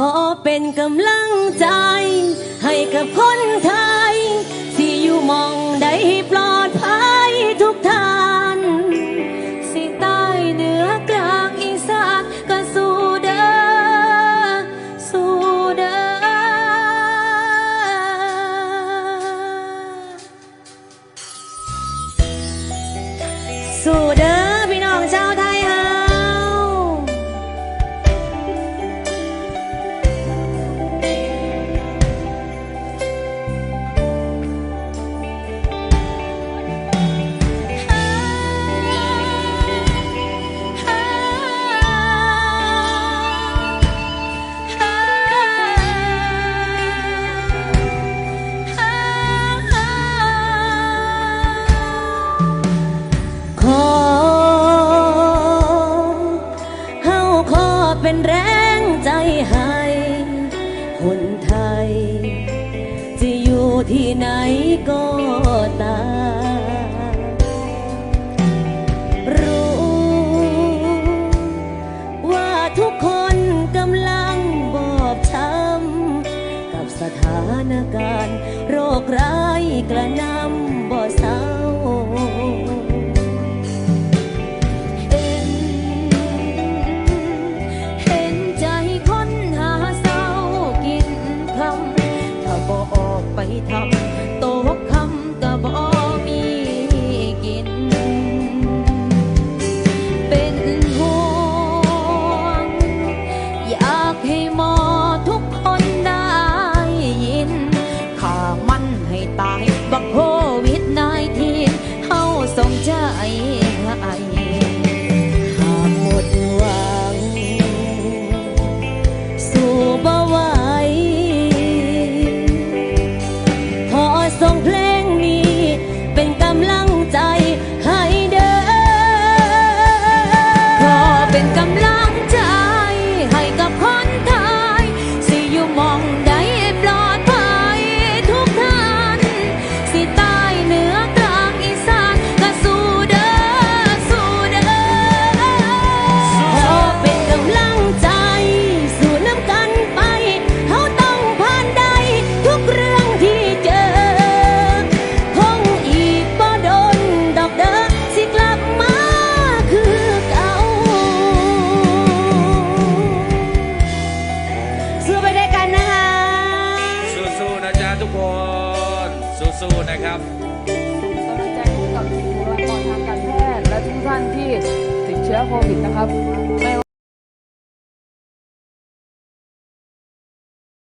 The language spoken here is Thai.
ขอเป็นกำลังใจ ให้กับคนไทย ที่อยู่มองได้ปลอดภัยทุกท่านสิใต้เหนือกลางอีสานก็สู้เด้อสู้เด้อสู้เด้อ เป็นแรงใจให้คนไทย จะอยู่ที่ไหนก็ตามรู้ ว่าทุกคนกำลังบอบช้ำกับสถานการณ์โรคร้ายกระนำ ใจให้หาก สู้ๆนะครับกำลังใจให้กับบุคลากรทางการแพทย์และทุกท่านที่ติดเชื้อโควิดนะครับไม่